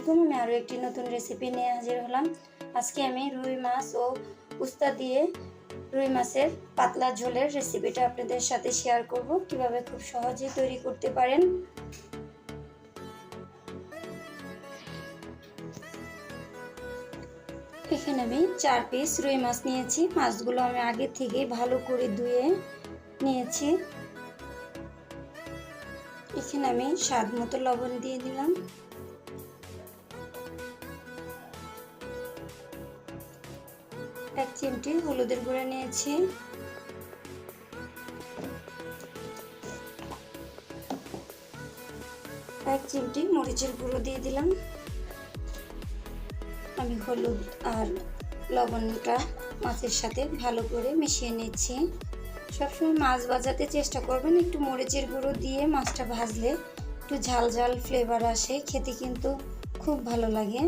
আলাইকুম, আমি আরও একটি নতুন রেসিপি নিয়ে হাজির হলাম। আজকে আমি রুই মাছ ও উস্তা দিয়ে রুই মাছের পাতলা ঝোলের রেসিপিটা আপনাদের সাথে শেয়ার করব। কীভাবে খুব সহজে তৈরি করতে পারেন। এখানে আমি চার পিস রুই মাছ নিয়েছি। মাছগুলো আমি আগে থেকে ভালো করে ধুয়ে নিয়েছি। এখানে আমি স্বাদ মতো লবণ দিয়ে দিলাম। এক চিমটি হলুদের গুঁড়া নিয়েছি। এক চিমটি মরিচের গুঁড়ো দিয়ে দিলাম। আমি হলুদ আর লবণটা মাছের সাথে ভালো করে মিশিয়ে নিচ্ছি। সবসময় মাছ ভাজাতে চেষ্টা করবেন একটু মরিচের গুঁড়ো দিয়ে মাছটা ভাজলে একটু ঝাল ঝাল ফ্লেভার আসে, খেতে কিন্তু খুব ভালো লাগে।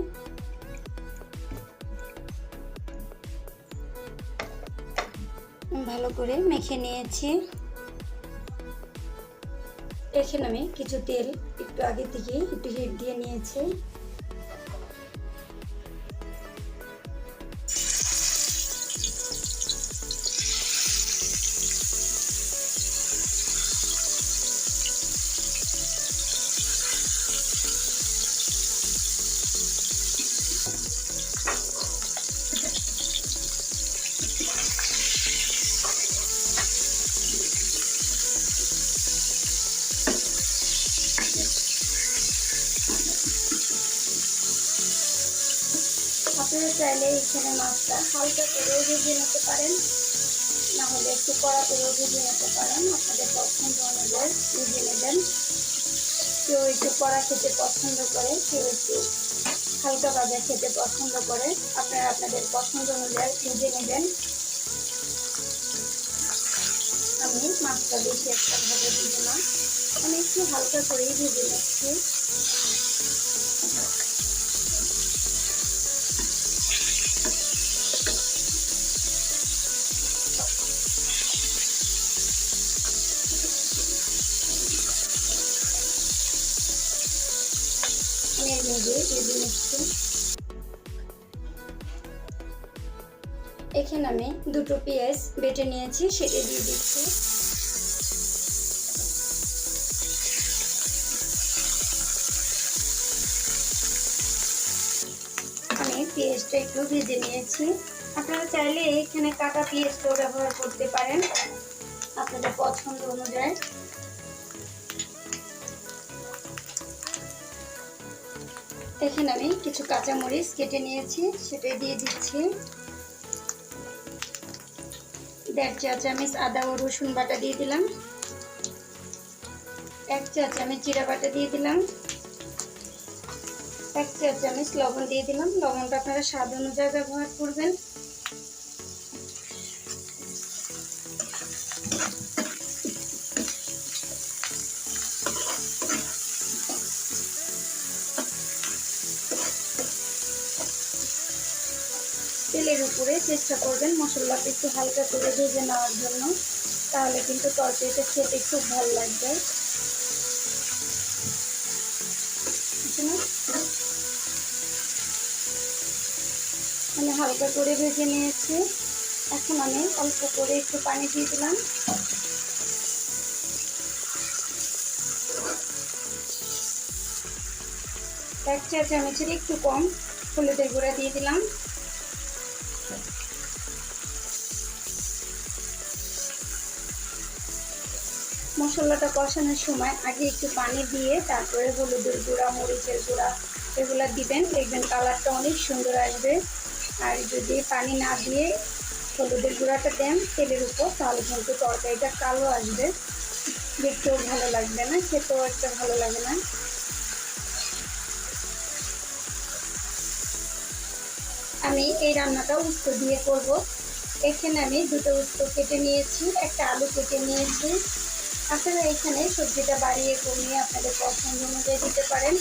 ভালো করে মেখে নিয়েছি। এখানে আমি কিছু তেল একটু আগে থেকে একটু হিট দিয়ে নিয়েছি। আপনারা চাইলে এখানে মাছটা হালকা করেও ভেজে নিতে পারেন। না হলে একটু কড়া করেও ভেজে নিতে পারেন। আপনাদের পছন্দ অনুযায়ী ভেজে নেবেন। কেউ একটু কড়া খেতে পছন্দ করে, কেউ একটু হালকা ভাজা খেতে পছন্দ করে, আপনারা আপনাদের পছন্দ অনুযায়ী ভেজে নেবেন। আমি মাছটা বেশি একটা ভাবে না। আমি একটু হালকা করেই ভেজে নিচ্ছি। এখানে আমি দুটো পেঁয়াজ বেটে নিয়েছি, সেটা দিয়ে দিচ্ছি। আমি পেঁয়াজটা একটু ভেজে নিয়েছি। আপনারা চাইলে এখানে কাটা পেঁয়াজটাও ব্যবহার করতে পারেন। আপনাদের পছন্দ অনুযায়ী। এখানে আমি কিছু কাঁচামরিচ কেটে নিয়েছি সেটা দিয়ে দিচ্ছি। দেড় চা চামচ আদা ও রসুন বাটা দিয়ে দিলাম। এক চা চামচ জিরা বাটা দিয়ে দিলাম। এক চা চামচ লবণ দিয়ে দিলাম। লবণটা আপনারা স্বাদ অনুযায়ী ব্যবহার করবেন। তেলের উপরে চেষ্টা করবেন মশলাটা একটু হালকা করে ভেজে নেওয়ার জন্য। তাহলে কিন্তু তরকারিটা খেতে খুব ভালো লাগবে। আমি হালকা করে ভেজে নিয়েছি। এখন আমি অল্প করে একটু পানি দিয়ে দিলাম। এক চা চামচের একটু কম হলুদের গুঁড়া দিয়ে দিলাম। মশলাটা কষানোর সময় আগে একটু পানি দিয়ে তারপরে হলুদের গুঁড়া, মরিচের গুঁড়া এগুলো দিবেন। দেখবেন কালারটা অনেক সুন্দর আসবে। আর যদি পানি না দিয়ে হলুদের গুঁড়াটা দেন তেলের উপর, তাহলে কিন্তু তরকারিটা কালো আসবে। দেখতেও ভালো লাগবে না, খেতেও একটা ভালো লাগে না। আমি এই রান্নাটা উস্তো দিয়ে করব। এখানে আমি দুটো উস্তো কেটে নিয়েছি, একটা আলু কেটে নিয়েছি। আপনারা এখানে সবজিটা বাড়িয়ে কমিয়ে আপনাদের পছন্দ অনুযায়ী দিতে পারেন।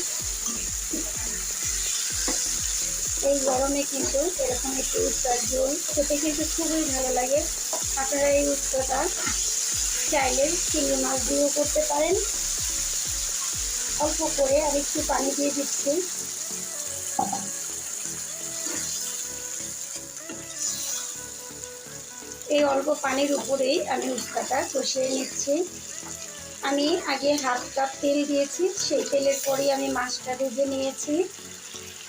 এই গরমে কিন্তু এরকম একটু উত্তর ঝোল খেতে কিন্তু খুবই ভালো লাগে। আপনারা এই উত্তরটা চাইলে চিংড়ি মাছ দিয়েও করতে পারেন। অল্প করে আর একটু পানি দিয়ে দিচ্ছি। এই অল্প পানির উপরেই আমি উস্তাটা কষিয়ে নিচ্ছি। আমি আগে হাফ কাপ তেল দিয়েছি, সেই তেলের পরেই আমি মাছটা ভেজে নিয়েছি।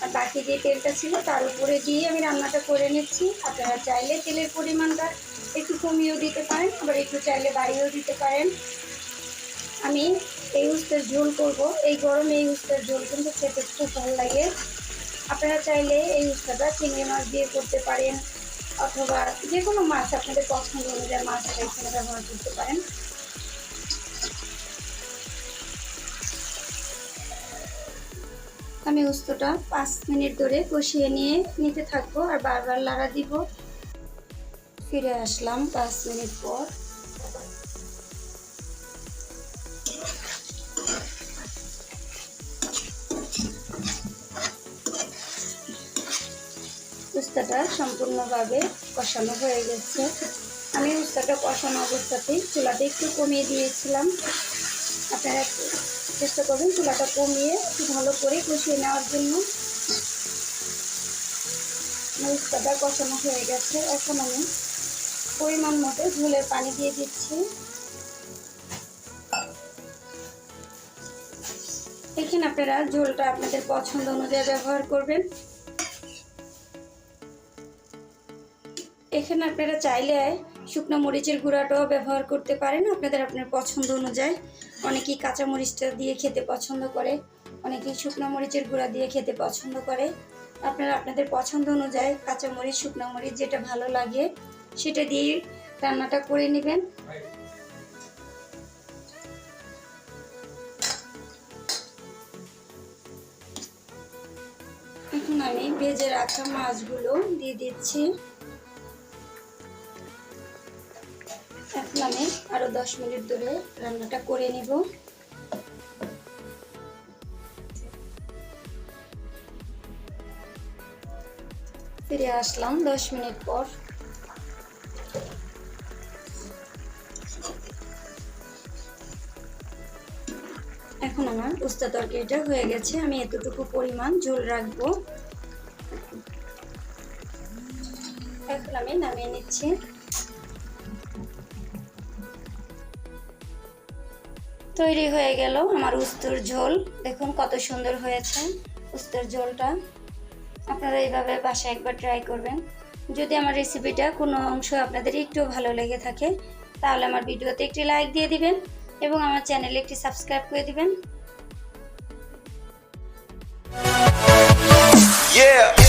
আর বাকি যে তেলটা ছিল তার উপরে দিয়ে আমি রান্নাটা করে নিচ্ছি। আপনারা চাইলে তেলের পরিমাণটা একটু কমিয়েও দিতে পারেন, আবার একটু চাইলে বাড়িয়েও দিতে পারেন। আমি এই উস্তের ঝোল করব। এই গরমে এই উস্তের ঝোল কিন্তু খেতে খুব ভালো লাগে। আপনারা চাইলে এই উস্তাটা চিংড়ি মাছ দিয়ে করতে পারেন। অথবা যে কোনো মাছ আপনাদের পছন্দ অনুযায়ী মাছটা এখানে ব্যবহার করতে পারেন। আমি উস্তটা পাঁচ মিনিট ধরে কষিয়ে নিয়ে নিতে থাকব আর বারবার লাড়া দিব। ফিরে আসলাম পাঁচ মিনিট পর। উস্তাটা সম্পূর্ণভাবে কষানো হয়ে গেছে। আমি উস্তাটা কষানো অবস্থাতেই চুলাটা একটু কমিয়ে দিয়েছিলাম। আপনারা চেষ্টা করবেন চুলাটা কমিয়ে একটু ভালো করে কষিয়ে নেওয়ার জন্য। উস্তাটা কষানো হয়ে গেছে। এখন আমি পরিমাণ মতো ঝোলের পানি দিয়ে দিচ্ছি। এখানে আপনারা ঝোলটা আপনাদের পছন্দ অনুযায়ী ব্যবহার করবেন। এখানে আপনারা চাইলে শুকনো মরিচের গুঁড়াটাও ব্যবহার করতে পারেন আপনাদের আপনার পছন্দ অনুযায়ী। অনেকেই কাঁচা মরিচটা দিয়ে খেতে পছন্দ করে, অনেকেই শুকনো মরিচের গুঁড়া দিয়ে খেতে পছন্দ করে। আপনারা আপনাদের পছন্দ অনুযায়ী কাঁচা মরিচ, শুকনো মরিচ যেটা ভালো লাগে সেটা দিয়ে রান্নাটা করে নেবেন। এখন আমি ভেজে রাখা মাছগুলো দিয়ে দিচ্ছি। আরও দশ মিনিট ধরে রান্নাটা করে নিব। ফিরে আসলাম দশ মিনিট পর। এখন আমার উস্তা তরকারিটা হয়ে গেছে। আমি এতটুকু পরিমাণ ঝোল রাখব। এখন আমি নামিয়ে নিচ্ছি। তৈরি হয়ে গেল আমার উস্তর ঝোল। দেখুন কত সুন্দর হয়েছে উস্তর ঝোলটা। আপনারা এইভাবে বাসায় একবার ট্রাই করবেন। যদি আমার রেসিপিটা কোনো অংশ আপনাদের একটু ভালো লেগে থাকে, তাহলে আমার ভিডিওতে একটি লাইক দিয়ে দিবেন এবং আমার চ্যানেলে একটি সাবস্ক্রাইব করে দিবেন। Yeah.